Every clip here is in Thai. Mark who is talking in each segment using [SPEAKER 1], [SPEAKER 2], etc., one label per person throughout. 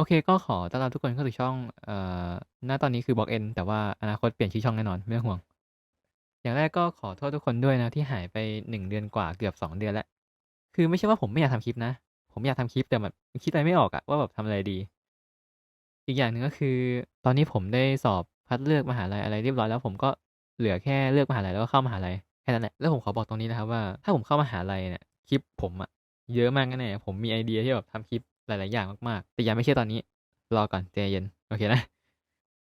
[SPEAKER 1] โอเค ก็ขอต้อนรับทุกคนเข้าสู่ช่อง เอ่อณตอนนี้คือ Block N แต่ว่าอนาคตเปลี่ยนชื่อช่องแน่นอน ไม่ต้องห่วง อย่างแรกก็ขอโทษทุกคนด้วยนะ ที่หายไป1เดือนกว่าเกือบ2เดือนแล้ว คือไม่ใช่ว่าผมไม่อยากทำคลิปนะ ผมอยากทำคลิปแต่แบบคิดอะไรไม่ออกอะว่าแบบทำอะไรดี อีกอย่างหนึ่งก็คือ ตอนนี้ผมได้สอบคัดเลือกมหาลัยอะไรเรียบร้อยแล้วผมก็เหลือแค่เลือกมหาลัยแล้วก็เข้ามหาลัยแค่นั้นแหละ แล้วผมขอบอกตรงนี้นะครับว่าถ้าผมเข้ามหาลัยเนี่ยคลิปผมอะเยอะมากแน่ๆผมมีไอเดียที่แบบทำคลิป หลาย ๆ อย่างมาก ๆ แต่ยังไม่ใช่ตอนนี้ รอก่อนใจเย็น โอเคนะ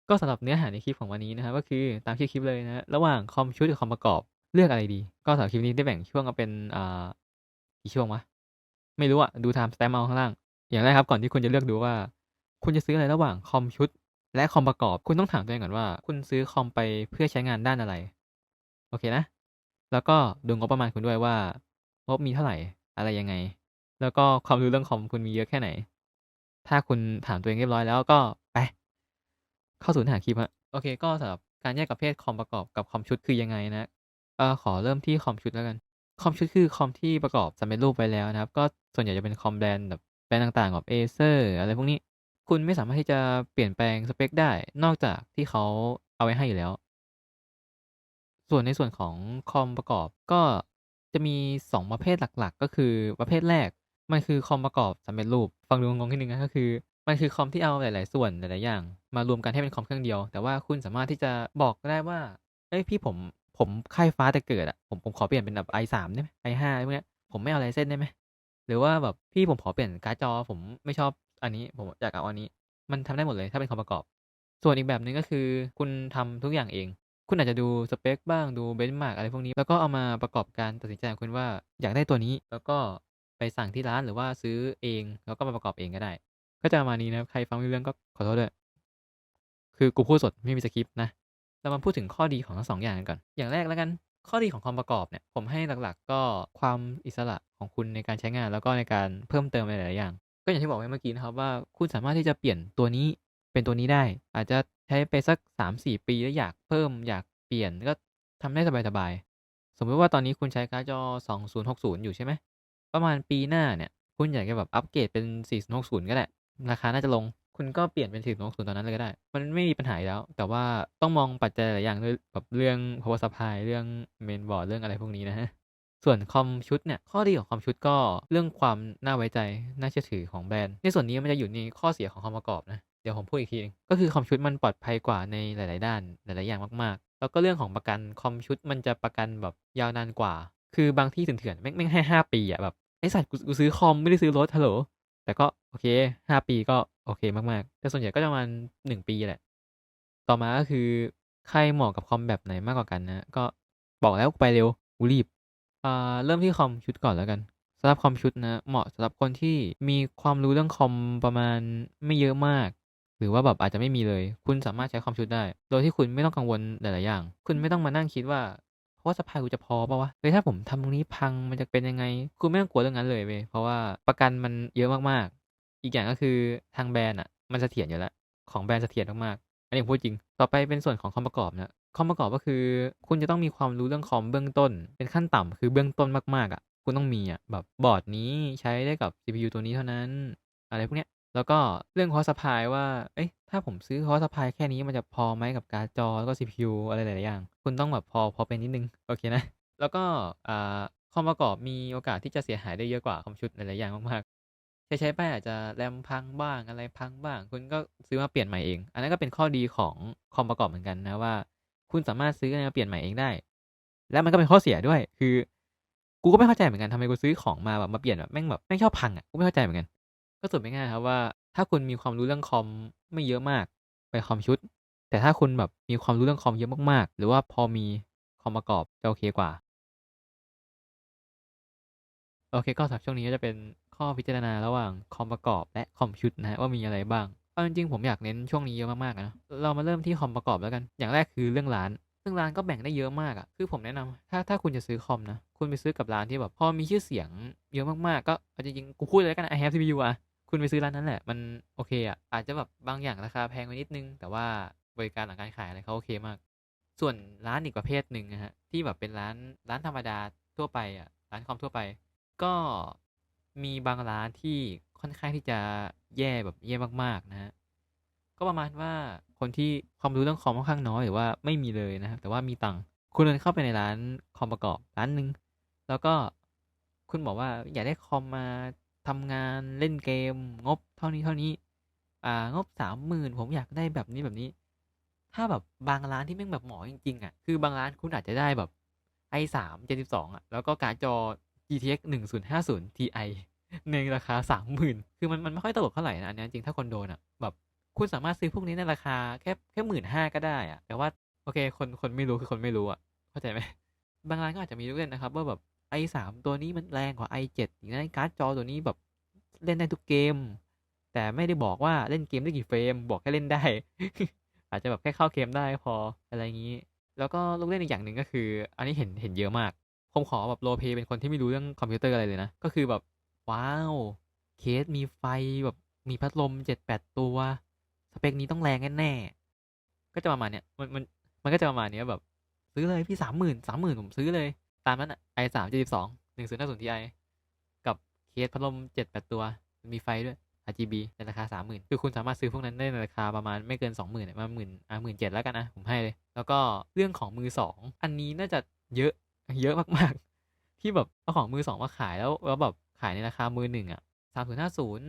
[SPEAKER 1] ก็สำหรับเนื้อหาในคลิปของวันนี้นะครับก็คือตามชื่อคลิปเลยนะ ระหว่างคอมชุดกับคอมประกอบเลือกอะไรดี ก็สำหรับคลิปนี้ได้แบ่งช่วงกันเป็นอ่ากี่ช่วงวะไม่รู้อะดู timestamp เอาข้างล่าง อย่างแรกครับก่อนที่คุณจะเลือกดูว่า คุณจะซื้ออะไรระหว่างคอมชุด และคอมประกอบ คุณต้องถามตัวเองก่อนว่า คุณซื้อคอมไปเพื่อใช้งานด้านอะไร โอเคนะ แล้วก็ดูงบประมาณคุณด้วยว่างบมีเท่าไหร่อะไรยังไง แล้วก็ความรู้เรื่องคอมคุณมีเยอะแค่ไหน ถ้าคุณถามตัวเองเรียบร้อยแล้วก็ไป เข้าสู่หาคลิปครับโอเค ก็สำหรับการแยกประเภทคอมประกอบกับคอมชุดคือยังไงนะเออขอเริ่มที่คอมชุดแล้วกัน คอมชุดคือคอมที่ประกอบสำเร็จรูปไว้แล้วนะครับ ก็ส่วนใหญ่จะเป็นคอมแบรนด์แบบแบรนด์ต่างๆแบบ Acer อร์อะไรพวกนี้ คุณไม่สามารถที่จะเปลี่ยนแปลงสเปกได้ นอกจากที่เขาเอาไว้ให้อยู่แล้ว ส่วนในส่วนของคอมประกอบก็จะมี 2 ประเภทหลักๆ ก็คือประเภทแรก มันคือคอมประกอบสำเร็จรูป ฟังดูงงๆนิดนึงนะก็คือ มันคือคอมที่เอาหลาย ๆ ส่วนหลายๆอย่าง มารวมกันให้เป็นคอมเครื่องเดียว แต่ว่าคุณสามารถที่จะบอกได้ว่าเฮ้ยพี่ผมผมไข้ฟ้าแต่เกิดอะผมผมขอเปลี่ยนเป็นแบบ i3 ได้ไหม i5 ไรพวกเนี้ยผมไม่เอา Ryzen ได้ไหมหรือว่าแบบพี่ผมขอเปลี่ยนการ์ดจอ ผมไม่ชอบอันนี้ผมอยากเอาอันนี้ มันทำได้หมดเลยถ้าเป็นคอมประกอบ ส่วนอีกแบบหนึ่งก็คือ คุณทำทุกอย่างเอง คุณอาจจะดูสเปกบ้างดู benchmark อะไรพวกนี้ แล้วก็เอามาประกอบการตัดสินใจของคุณว่าอยากได้ตัวนี้ แล้วก็ สั่งที่ร้านหรือว่าซื้อเอง แล้วก็มาประกอบเองก็ได้ ก็จะประมาณนี้นะครับ ใครฟังไม่เรื่องก็ขอโทษด้วย คือกูพูดสดไม่มีสกริปต์นะเรามาพูดถึงข้อดีของทั้ง2องอย่างกันก่อน อย่างแรกแล้วกัน ข้อดีของคอมประกอบเนี่ย ผมให้หลักๆ ก็ความอิสระของคุณในการใช้งาน แล้วก็ในการเพิ่มเติมอะไรหลายๆอย่าง ก็อย่างที่บอกไว้เมื่อกี้นะครับว่าคุณสามารถที่จะเปลี่ยนตัวนี้เป็นตัวนี้ได้ อาจจะใช้ไปสัก 3-4 ปีแล้วอยากเพิ่มอยากเปลี่ยนก็ทำได้สบายๆสมมติว่าตอนนี้คุณใช้การ์ดจอ 2060 อยู่ใช่ไหม ประมาณปีหน้าเนี่ย คุณอยากจะแบบอัปเกรดเป็น 4060 ก็ได้ ราคาน่าจะลง คุณก็เปลี่ยนเป็น 4060 ตอนนั้นเลยก็ได้ มันไม่มีปัญหาแล้ว แต่ว่าต้องมองปัจจัยหลายอย่างด้วยแบบเรื่อง power supply เรื่อง mainboard เรื่องอะไรพวกนี้นะครับส่วนคอมชุดเนี่ยข้อดีของคอมชุดก็เรื่องความน่าไว้ใจน่าเชื่อถือของแบรนด์ ในส่วนนี้มันจะอยู่ในข้อเสียของคอมประกอบนะเดี๋ยวผมพูดอีกทีหนึ่งก็คือคอมชุดมันปลอดภัยกว่าในหลาย ๆ ด้านหลาย ๆ อย่างมาก ๆ แล้วก็เรื่องของประกันคอมชุดมันจะประกันแบบยาวนานกว่า คือบางที่เถื่อนๆแม่งแม่งให้ 5 ปีอะแบบ ไอสัตว์กูกูซื้อคอมไม่ได้ซื้อรถฮัลโหล แต่ก็โอเค5ปีก็โอเคมากๆ แต่ส่วนใหญ่ก็จะประมาณ1ปีแหละ ต่อมาก็คือใครเหมาะกับคอมแบบไหนมากกว่ากันนะ ก็บอกแล้วกูไปเร็วกูรีบอ่าเริ่มที่คอมชุดก่อนแล้วกันสำหรับคอมชุดนะ เหมาะสำหรับคนที่มีความรู้เรื่องคอมประมาณไม่เยอะมาก หรือว่าแบบอาจจะไม่มีเลย คุณสามารถใช้คอมชุดได้ โดยที่คุณไม่ต้องกังวลหลายๆอย่าง คุณไม่ต้องมานั่งคิดว่า power supply กูจะพอปล่าวะเฮ้ยถ้าผมทำตรงนี้พังมันจะเป็นยังไงคุณไม่ต้องกลัวเรื่องนั้นเลยเว้ยเพราะว่าประกันมันเยอะมากๆ อีกอย่างก็คือทางแบรนด์อะมันเสถียรอยู่แล้วของแบรนด์เสถียรมากๆอันนี้พูดจริง ต่อไปเป็นส่วนของคอมประกอบนะคอมประกอบก็คือ คุณจะต้องมีความรู้เรื่องคอมเบื้องต้น เป็นขั้นต่ำคือเบื้องต้นมากๆอะคุณต้องมีอะแบบบอร์ดนี้ใช้ได้กับ CPU ตัวนี้เท่านั้น อะไรพวกเนี้ย แล้วก็เรื่อง power supply ว่า เอ๊ะ ถ้าผมซื้อ power supply แค่นี้มันจะพอไหมกับการ์ดจอ แล้วก็ CPU อะไรหลายๆอย่าง คุณต้องแบบพอพอเป็นนิดนึง โอเคนะ แล้วก็อ่าคอมประกอบมีโอกาสที่จะเสียหายได้เยอะกว่าคอมชุดหลายๆอย่างมากๆ ใช้ๆไปอาจจะแรมพังบ้างอะไรพังบ้าง คุณก็ซื้อมาเปลี่ยนใหม่เอง อันนั้นก็เป็นข้อดีของคอมประกอบเหมือนกันนะว่า คุณสามารถซื้อมาเปลี่ยนใหม่เองได้ แล้วมันก็เป็นข้อเสียด้วย คือ กูก็ไม่เข้าใจเหมือนกันทำไมกูซื้อของมาแบบมาเปลี่ยนแบบแม่งแบบแม่งชอบพังอะ กูไม่เข้าใจเหมือนกัน ก็สรุปง่ายๆครับว่า ถ้าคุณมีความรู้เรื่องคอมไม่เยอะมากไปคอมชุด แต่ถ้าคุณแบบมีความรู้เรื่องคอมเยอะมากๆ หรือว่าพอมีคอมประกอบจะโอเคกว่า โอเค ก็สำหรับช่วงนี้ก็จะเป็นข้อพิจารณาระหว่างคอมประกอบและคอมชุดนะว่ามีอะไรบ้างเอาจริงๆผมอยากเน้นช่วงนี้เยอะมากๆนะเรามาเริ่มที่คอมประกอบแล้วกัน อย่างแรกคือเรื่องร้านซึ่งร้านก็แบ่งได้เยอะมากอะคือผมแนะนำถ้าถ้าคุณจะซื้อคอมนะ คุณไปซื้อกับร้านที่แบบพอมีชื่อเสียงเยอะมากๆ ก็เอาจริงๆ กูพูดเลยแล้วกัน I have CPU อะ คุณไปซื้อร้านนั้นแหละ มันโอเคอะอาจจะแบบบางอย่างราคาแพงไปนิดนึง แต่ว่าบริการหลังการขายอะไรเขาโอเคมาก ส่วนร้านอีกประเภทหนึ่งอะครับที่แบบเป็นร้านร้านธรรมดาทั่วไปอะร้านคอมทั่วไป ก็มีบางร้านที่ค่อนค่อนข้างที่จะแย่แบบแย่มากๆนะฮะ ก็ประมาณว่าคนที่ความรู้เรื่องคอมค่อนข้างน้อยหรือว่าไม่มีเลยนะครับ แต่ว่ามีตังค์ คุณเดินเข้าไปในร้านคอมประกอบร้านหนึ่ง แล้วก็คุณบอกว่าอยากได้คอมมา ทำงานเล่นเกม งบเท่านี้เท่านี้ อ่างบสามหมื่นผมอยากได้แบบนี้แบบนี้ ถ้าแบบบางร้านที่แม่งแบบหมอจริงๆอะคือบางร้านคุณอาจจะได้แบบ i สามเจ็ดสิบสองอะแล้วก็การ์ดจอ GTX หนึ่งศูนย์ห้าศูนย์ Ti ในราคาสามหมื่นคือมันมันไม่ค่อยตลกเท่าไหร่นะอันนี้จริงถ้าคนโดนอะแบบคุณสามารถซื้อพวกนี้ในราคาแค่แค่หมื่นห้าก็ได้อะแต่ว่าโอเคคนคนไม่รู้คือคนไม่รู้อะเข้าใจไหมบางร้านก็อาจจะมีลูกเล่นนะครับว่าแบบ i สามตัวนี้มันแรงกว่า i เจ็ดอย่างนั้นการ์ดจอตัวนี้แบบเล่นได้ทุกเกม แต่ไม่ได้บอกว่าเล่นเกมได้กี่เฟรม บอกแค่เล่นได้ อาจจะแบบแค่เข้าเกมได้พออะไรอย่างนี้ แล้วก็ลูกเล่นอีกอย่างหนึ่งก็คือ อันนี้เห็นเห็นเยอะมาก ผมขอแบบโรเพเป็นคนที่ไม่รู้เรื่องคอมพิวเตอร์อะไรเลยนะ ก็คือแบบว้าวเคสมีไฟแบบมีพัดลมเจ็ดแปดตัวสเปคนี้ต้องแรงแน่ๆก็จะประมาณเนี้ยมันมันมันก็จะประมาณเนี้ยแบบ ซื้อเลยพี่สามหมื่นสามหมื่นผมซื้อเลย ตามนั้นอะไอสามเจ็ดสิบสองหนึ่งศูนย์ห้าศูนย์ทีไอกับเคสพัดลมเจ็ดแปดตัว มีไฟด้วย RGB ในราคาสามหมื่นคือคุณสามารถซื้อพวกนั้นได้ในราคาประมาณไม่เกินสองหมื่นมาหมื่นอะหมื่นเจ็ดแล้วกันนะผมให้เลย แล้วก็เรื่องของมือสองอันนี้น่าจะเยอะเยอะมากๆ ที่แบบเอาของมือสองมาขายแล้วแล้วแบบขายในราคามือหนึ่งอะสามศูนย์ห้าศูนย์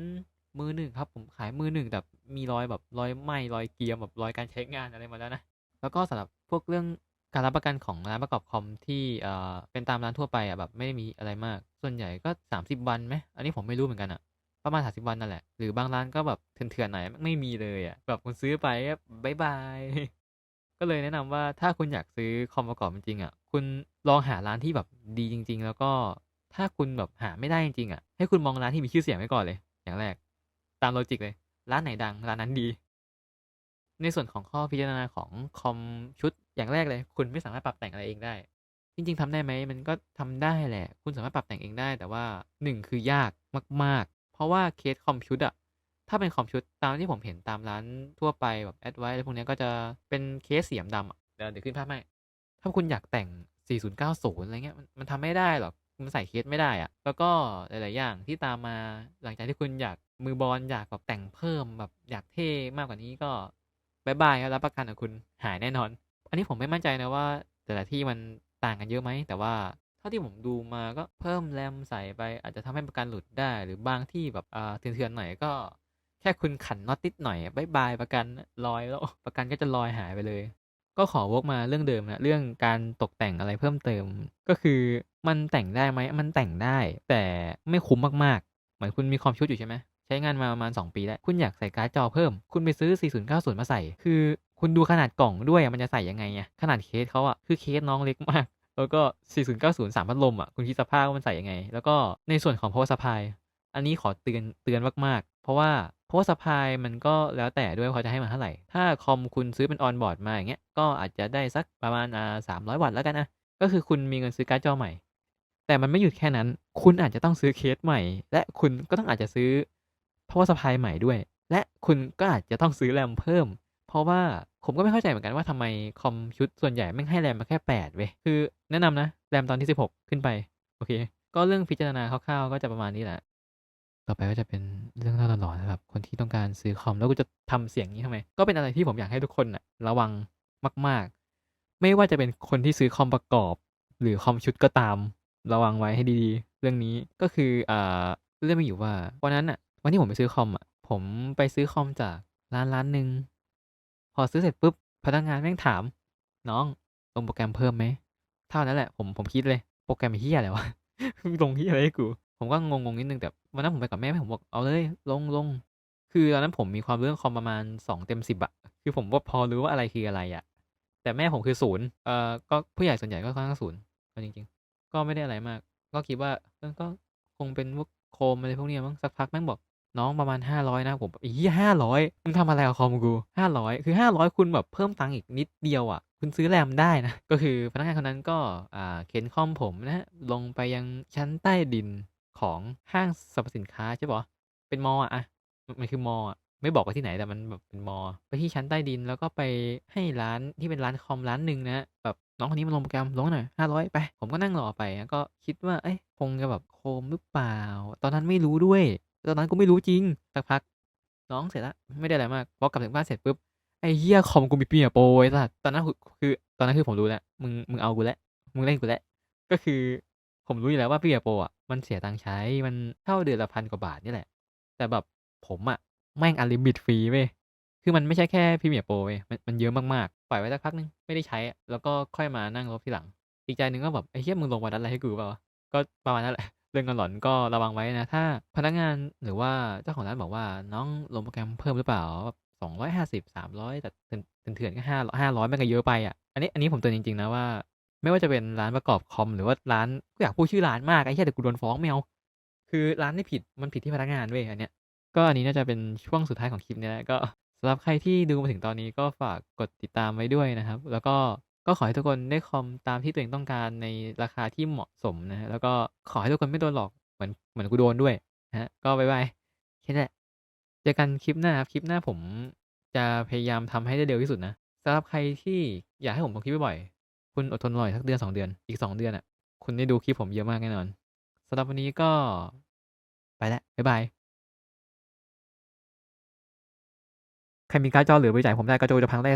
[SPEAKER 1] มือหนึ่งครับผมขายมือหนึ่งแต่มีรอยแบบรอยไหม้รอยเกียร์แบบรอยการใช้งานอะไรมาแล้วนะแล้วก็สำหรับพวกเรื่อง การรับประกันของร้านประกอบคอมที่เอ่อเป็นตามร้านทั่วไปอะแบบไม่ได้มีอะไรมาก ส่วนใหญ่ก็30วันไหมอันนี้ผมไม่รู้เหมือนกันอะประมาณ30วันนั่นแหละ หรือบางร้านก็แบบเถื่อนๆหน่อยไม่มีเลยอะแบบคุณซื้อไปบายบายก็เลยแนะนำว่าถ้าคุณอยากซื้อคอมประกอบจริงๆอะคุณลองหาร้านที่แบบดีจริง ๆ แล้วก็ถ้าคุณแบบหาไม่ได้จริงๆอะให้คุณมองร้านที่มีชื่อเสียงไว้ก่อนเลย อย่างแรก ตามโลจิกเลย ร้านไหนดังร้านนั้นดี ในส่วนของข้อพิจารณาของคอมชุดอย่างแรกเลย คุณไม่สามารถปรับแต่งอะไรเองได้ จริง ๆทำได้ไหมมันก็ทำได้แหละ คุณสามารถปรับแต่งเองได้ แต่ว่าหนึ่งคือยากมาก ๆ เพราะว่าเคสคอมชุดอะถ้าเป็นคอมชุดตามที่ผมเห็นตามร้านทั่วไปแบบแอดไว้อะไรพวกนี้ก็จะเป็นเคสเสีดำเดี๋ยวเดี๋ยวขึ้นภาพให้ถ้าคุณอยากแต่ง 4090 อะไรเงี้ยมันมันทำไม่ได้หรอกมันใส่เคสไม่ได้อะแล้วก็หลาย ๆ อย่างที่ตามมาหลังจากที่คุณอยากมือบอลอยากแบบแต่งเพิ่มแบบอยากเท่มากกว่านี้ก็ บายบายครับรับประกันของคุณหายแน่นอน อันนี้ผมไม่มั่นใจนะว่า แต่ละที่มันต่างกันเยอะไหม แต่ว่าเท่าที่ผมดูมาก็เพิ่มแรมใส่ไป อาจจะทำให้ประกันหลุดได้ หรือบางที่แบบอ่าเถื่อนๆหน่อยก็ แค่คุณขันน็อตติดหน่อยบายบายประกันลอยแล้วประกันก็จะลอยหายไปเลย ก็ขอวกมาเรื่องเดิมนะเรื่องการตกแต่งอะไรเพิ่มเติม ก็คือมันแต่งได้ไหมมันแต่งได้ แต่ไม่คุ้มมากๆ เหมือนคุณมีคอมชุดอยู่ใช่ไหม ใช้งานมาประมาณ 2 ปีแล้ว คุณอยากใส่การ์ดจอเพิ่ม คุณไปซื้อ 4090 มาใส่ คือ คุณดูขนาดกล่องด้วยมันจะใส่ยังไงอะขนาดเคสเขาอะคือเคสน้องเล็กมาก แล้วก็ 4090 3พัดลมอะคุณคิดสภาพว่ามันใส่ยังไง แล้วก็ในส่วนของ power supply อันนี้ขอเตือนเตือนมากๆ เพราะว่า power supply มันก็แล้วแต่ด้วยเขาจะให้มาเท่าไหร่ ถ้าคอมคุณซื้อเป็น on board มาอย่างเงี้ย ก็อาจจะได้สักประมาณอ่า300วัตต์แล้วกันนะ ก็คือคุณมีเงินซื้อการ์ดจอใหม่ แต่มันไม่หยุดแค่นั้น คุณอาจจะต้องซื้อเคสใหม่ และคุณก็ต้องอาจจะซื้อ power supply ใหม่ด้วย และคุณก็อาจจะต้องซื้อแรมเพิ่ม เพราะว่าผมก็ไม่เข้าใจเหมือนกันว่าทำไมคอมชุดส่วนใหญ่ไม่ให้แรมมาแค่ 8 เว้ย คือแนะนำนะ แรมตอนที่ 16 ขึ้นไป โอเค ก็เรื่องพิจารณาคร่าวๆ ก็จะประมาณนี้แหละ ต่อไปก็จะเป็นเรื่องเล่าหลอนๆนะครับคนที่ต้องการซื้อคอม แล้วกูจะทำเสียงนี้ทำไม ก็เป็นอะไรที่ผมอยากให้ทุกคนนะระวังมาก ๆ ไม่ว่าจะเป็นคนที่ซื้อคอมประกอบ หรือคอมชุดก็ตาม ระวังไว้ให้ดีๆ เรื่องนี้ก็คืออ่าเรื่องมีอยู่ว่าวันนั้นอะ วันที่ผมไปซื้อคอมอะ ผมไปซื้อคอมจากร้านร้านหนึ่งพอซื้อเสร็จปุ๊บ พนักงานแม่งถาม น้องลงโปรแกรมเพิ่มไหม เท่านั้นแหละ ผมผมคิดเลย โปรแกรมเฮียอะไรวะ ลงเฮียอะไรกู ผมก็งงงนิดนึงแต่วันนั้นผมไปกับแม่ผมบอกเอาเลย ลงลงคือตอนนั้นผมมีความรู้เรื่องคอมประมาณสองเต็มสิบอะคือผมว่าพอรู้ว่าอะไรคืออะไรอะแต่แม่ผมคือศูนย์เอ่อก็ผู้ใหญ่ส่วนใหญ่ก็ค่อนข้างศูนย์จริง ๆ ก็ไม่ได้อะไรมาก ก็คิดว่าก็คงเป็นพวกโคมอะไรพวกนี้มั้งสักพักแม่งบอก น้องประมาณห้าร้อยนะผมอีห้าร้อยมึงทำอะไรกับคอมกูห้าร้อยคือห้าร้อยคุณแบบเพิ่มตังค์อีกนิดเดียวอะ คุณซื้อแรมได้นะ ก็คือพนักงานคนนั้นก็อ่าเข็นคอมผมนะ ลงไปยังชั้นใต้ดินของห้างสรรพสินค้าใช่ปะเป็นมออะมันมันคือมออะไม่บอกว่าที่ไหนแต่มันแบบเป็นมอ ไปที่ชั้นใต้ดินแล้วก็ไปให้ร้านที่เป็นร้านคอมร้านหนึ่งนะแบบน้องคนนี้มาลงโปรแกรมลงหน่อยห้าร้อยไป ผมก็นั่งรอไปแล้วก็คิดว่า เอ้ยคงจะแบบโคมหรือเปล่า ตอนนั้นไม่รู้ด้วย ตอนนั้นกูไม่รู้จริงสักพัก น้องเสร็จแล้วไม่ได้อะไรมากพอกลับถึงบ้านเสร็จปุ๊บไอ้เหี้ยคอมกูมีเปียโปรไอ้สัสตอนนั้นคือตอนนั้นคือผมรู้แล้วมึงมึงเอากูแล้วมึงเล่นกูแล้วก็คือผมรู้อยู่แล้วว่าเปียโปรอะมันเสียตังค์ใช้มันเท่าเดือนละพันกว่าบาทนี่แหละ แต่แบบผมอะแม่งอันลิมิตฟรีเว้ยคือมันไม่ใช่แค่พรีเมียร์โปรเว้ยมันมันเยอะมากๆ ปล่อยไว้สักพักนึงไม่ได้ใช้ แล้วก็ค่อยมานั่งลบทีหลัง อีกใจหนึ่งก็แบบไอ้เหี้ยมึงลงวันนั้นอะไรให้กูเปล่าก็ประมาณนั้นแหละ เรื่องกันหล่อนก็ระวังไว้นะ ถ้าพนักงานหรือว่าเจ้าของร้านบอกว่าน้องลงโปรแกรมเพิ่มหรือเปล่าสองร้อยห้าสิบสามร้อยแต่เถื่อนๆก็ห้าห้าร้อยมันก็เยอะไปอะอันนี้อันนี้ผมเตือนจริงๆนะว่า ไม่ว่าจะเป็นร้านประกอบคอมหรือว่าร้านกูอยากพูดชื่อร้านมากไอ้เหี้ยแต่กูโดนฟ้องไม่เอาคือร้านไม่ผิดมันผิดที่พนักงานเว้ยอันเนี้ยก็อันนี้น่าจะเป็นช่วงสุดท้ายของคลิปนี้แหละก็สำหรับใครที่ดูมาถึงตอนนี้ก็ฝากกดติดตามไว้ด้วยนะครับ แล้วก็ ก็ขอให้ทุกคนได้คอมตามที่ตัวเองต้องการในราคาที่เหมาะสมนะฮะแล้วก็ขอให้ทุกคนไม่โดนหลอกเหมือนเหมือนกูโดนด้วยนะฮะ ก็บายบายแค่นั้นเจอกันคลิปหน้าครับ คลิปหน้าผมจะพยายามทำให้ได้เร็วที่สุดนะสำหรับใครที่อยากให้ผมลงคลิปบ่อยๆคุณอดทนรออีกสักเดือนสองเดือน อีกสองเดือนอะ คุณได้ดูคลิปผมเยอะมากแน่นอนสำหรับวันนี้ก็ไปแล้วบ๊ายบายใครมีการ์ดจอเหลือบริจาคผมได้ก็โจจะพังได้